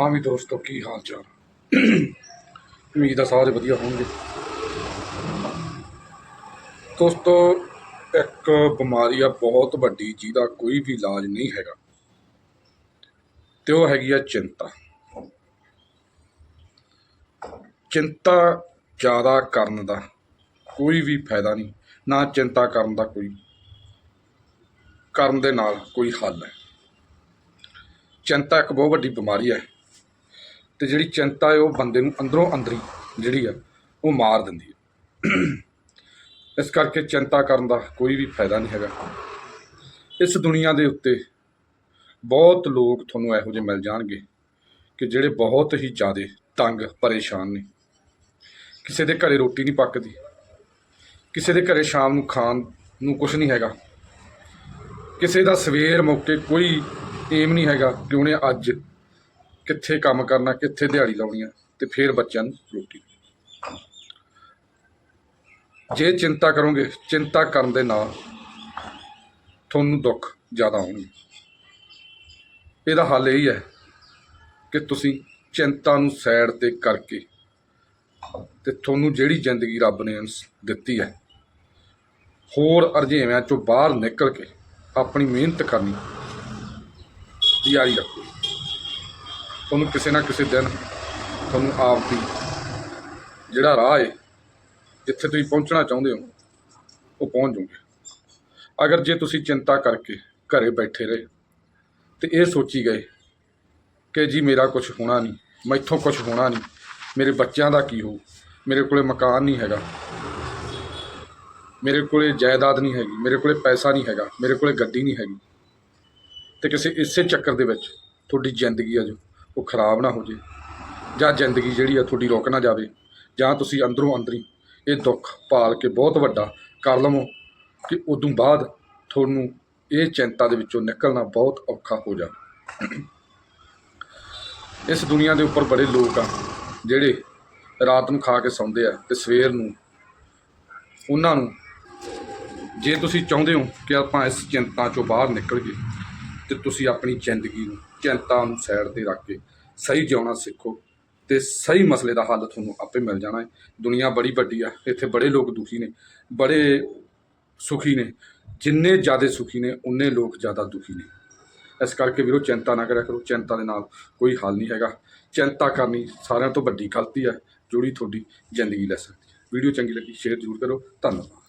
ਹਾਂ ਵੀ ਦੋਸਤੋ, ਕੀ ਹਾਲ ਚਾਲ? ਉਮੀਦ ਆ ਸਾਰੇ ਵਧੀਆ ਹੋਣਗੇ। ਦੋਸਤੋ, ਇੱਕ ਬਿਮਾਰੀ ਆ ਬਹੁਤ ਵੱਡੀ, ਜਿਹਦਾ ਕੋਈ ਵੀ ਇਲਾਜ ਨਹੀਂ ਹੈਗਾ। ਤੇ ਉਹ ਹੈਗੀ ਆ ਚਿੰਤਾ। ਚਿੰਤਾ ਜ਼ਿਆਦਾ ਕਰਨ ਦਾ ਕੋਈ ਵੀ ਫਾਇਦਾ ਨਹੀਂ, ਨਾ ਚਿੰਤਾ ਕਰਨ ਦਾ ਕੋਈ। ਕਰਨ ਦੇ ਨਾਲ ਕੋਈ ਹੱਲ ਹੈ। ਚਿੰਤਾ ਇੱਕ ਬਹੁਤ ਵੱਡੀ ਬਿਮਾਰੀ ਹੈ। ਤੇ ਜਿਹੜੀ ਚਿੰਤਾ ਹੈ ਉਹ ਬੰਦੇ ਨੂੰ ਅੰਦਰੋਂ ਅੰਦਰੀ ਜਿਹੜੀ ਆ, ਉਹ ਮਾਰ ਦਿੰਦੀ ਹੈ ਇਸ ਕਰਕੇ ਚਿੰਤਾ ਕਰਨ ਦਾ ਕੋਈ ਵੀ ਫਾਇਦਾ ਨਹੀਂ ਹੈਗਾ। ਇਸ ਦੁਨੀਆ ਦੇ ਉੱਤੇ ਬਹੁਤ ਲੋਕ ਤੁਹਾਨੂੰ ਇਹੋ ਜਿਹੇ ਮਿਲ ਜਾਣਗੇ ਕਿ ਜਿਹੜੇ ਬਹੁਤ ਹੀ ਜ਼ਿਆਦਾ ਤੰਗ, ਪਰੇਸ਼ਾਨ ਨੇ। ਕਿਸੇ ਦੇ ਘਰੇ ਰੋਟੀ ਨਹੀਂ ਪੱਕਦੀ। ਕਿਸੇ ਦੇ ਘਰੇ ਸ਼ਾਮ ਨੂੰ ਖਾਣ ਨੂੰ ਕੁਝ ਨਹੀਂ ਹੈਗਾ। ਕਿਸੇ ਦਾ ਸਵੇਰ ਮੌਕੇ ਕੋਈ ਏਮ ਨਹੀਂ ਹੈਗਾ ਕਿ ਉਹਨੇ ਅੱਜ ਕਿੱਥੇ ਕੰਮ ਕਰਨਾ, ਕਿੱਥੇ ਦਿਹਾੜੀ ਲਾਉਣੀ ਆ, ਤੇ ਫਿਰ ਬੱਚਿਆਂ ਨੂੰ ਰੋਟੀ। ਜੇ ਚਿੰਤਾ ਕਰੋਗੇ, ਚਿੰਤਾ ਕਰਨ ਦੇ ਨਾਲ ਤੁਹਾਨੂੰ ਦੁੱਖ ਜ਼ਿਆਦਾ ਹੋਣਗੇ। ਇਹਦਾ ਹੱਲ ਇਹ ਹੈ ਕਿ ਤੁਸੀਂ ਚਿੰਤਾ ਨੂੰ ਸਾਈਡ ਤੇ ਕਰਕੇ ਤੇ ਤੁਹਾਨੂੰ ਜਿਹੜੀ ਜ਼ਿੰਦਗੀ ਰੱਬ ਨੇ ਦਿੱਤੀ ਹੈ, ਹੋਰ ਅਰਜੇਵਿਆਂ ਚੋਂ ਬਾਹਰ ਨਿਕਲ ਕੇ ਆਪਣੀ ਮਿਹਨਤ ਕਰਨੀ ਜਾਰੀ ਰੱਖੋ। ਤੁਹਾਨੂੰ ਕਿਸੇ ਨਾ ਕਿਸੇ ਦਿਨ ਤੁਹਾਨੂੰ ਆਪ ਦੀ ਜਿਹੜਾ ਰਾਹ ਹੈ ਜਿੱਥੇ ਤੁਸੀਂ ਪਹੁੰਚਣਾ ਚਾਹੁੰਦੇ ਹੋ, ਉਹ ਪਹੁੰਚ ਜਾਓਗੇ ਅਗਰ ਜੇ ਤੁਸੀਂ ਚਿੰਤਾ ਕਰਕੇ ਘਰੇ ਬੈਠੇ ਰਹੇ ਤੇ ਇਹ ਸੋਚੀ ਗਏ ਕਿ ਜੀ ਮੇਰਾ ਕੁਝ ਹੋਣਾ ਨਹੀਂ, ਮੈਥੋਂ ਕੁਝ ਹੋਣਾ ਨਹੀਂ, ਮੇਰੇ ਬੱਚਿਆਂ ਦਾ ਕੀ ਹੋ ਮੇਰੇ ਕੋਲੇ ਮਕਾਨ ਨਹੀਂ ਹੈਗਾ, ਮੇਰੇ ਕੋਲੇ ਜਾਇਦਾਦ ਨਹੀਂ ਹੈਗੀ, ਮੇਰੇ ਕੋਲੇ ਪੈਸਾ ਨਹੀਂ ਹੈਗਾ, ਮੇਰੇ ਕੋਲੇ ਗੱਡੀ ਨਹੀਂ ਹੈਗੀ, ਤੇ ਕਿਸੇ ਇਸੇ ਚੱਕਰ ਦੇ ਵਿੱਚ ਤੁਹਾਡੀ ਜ਼ਿੰਦਗੀ ਆ ਜੋ ਉਹ ਖਰਾਬ ਨਾ ਹੋ ਜੇ ਜਾਂ ਜ਼ਿੰਦਗੀ ਜਿਹੜੀ ਆ ਤੁਹਾਡੀ ਰੁਕ ਨਾ ਜਾਵੇ ਜਾਂ ਤੁਸੀਂ ਅੰਦਰੋਂ ਅੰਦਰੀ ਇਹ ਦੁੱਖ ਪਾਲ ਕੇ ਬਹੁਤ ਵੱਡਾ ਕਰ ਲਵੋ ਕਿ ਉਦੋਂ ਬਾਅਦ ਤੁਹਾਨੂੰ ਇਹ ਚਿੰਤਾ ਦੇ ਵਿੱਚੋਂ ਨਿਕਲਣਾ ਬਹੁਤ ਔਖਾ ਹੋ ਜਾਵੇ। ਇਸ ਦੁਨੀਆ ਦੇ ਉੱਪਰ ਬੜੇ ਲੋਕ ਆ, ਜਿਹੜੇ ਰਾਤ ਨੂੰ ਖਾ ਕੇ ਸੌਂਦੇ ਆ ਤੇ ਸਵੇਰ ਨੂੰ ਉਹਨਾਂ ਨੂੰ ਜੇ ਤੁਸੀਂ ਚਾਹੁੰਦੇ ਹੋ ਕਿ ਆਪਾਂ ਇਸ ਚਿੰਤਾ ਚੋਂ ਬਾਹਰ ਨਿਕਲ ਗਏ ਤੇ ਤੁਸੀਂ ਆਪਣੀ ਜ਼ਿੰਦਗੀ ਨੂੰ ਚਿੰਤਾ ਨੂੰ ਸਾਈਡ ਤੇ ਰੱਖ ਕੇ ਸਹੀ ਜਿਉਣਾ ਸਿੱਖੋ ਤੇ ਸਹੀ ਮਸਲੇ ਦਾ ਹੱਲ ਤੁਹਾਨੂੰ ਆਪੇ ਮਿਲ ਜਾਣਾ ਹੈ। ਦੁਨੀਆ ਬੜੀ ਵੱਡੀ ਆ, ਇੱਥੇ ਬੜੇ ਲੋਕ ਦੁਖੀ ਨੇ, ਬੜੇ ਸੁਖੀ ਨੇ, ਜਿੰਨੇ ਜ਼ਿਆਦਾ ਸੁਖੀ ਨੇ, ਉਨੇ ਲੋਕ ਜ਼ਿਆਦਾ ਦੁਖੀ ਨੇ। ਇਸ ਕਰਕੇ ਵੀਰੋ ਚਿੰਤਾ ਨਾ ਕਰਿਆ ਕਰੋ, ਚਿੰਤਾ ਦੇ ਨਾਲ ਕੋਈ ਹੱਲ ਨਹੀਂ ਹੈਗਾ। ਚਿੰਤਾ ਕਰਨੀ ਸਾਰਿਆਂ ਤੋਂ ਵੱਡੀ ਗਲਤੀ ਹੈ ਜਿਹੜੀ ਤੁਹਾਡੀ ਜ਼ਿੰਦਗੀ ਲੈ ਸਕਦੀ ਹੈ। ਵੀਡੀਓ ਚੰਗੀ ਲੱਗੀ, ਸ਼ੇਅਰ ਜ਼ਰੂਰ ਕਰੋ, ਧੰਨਵਾਦ।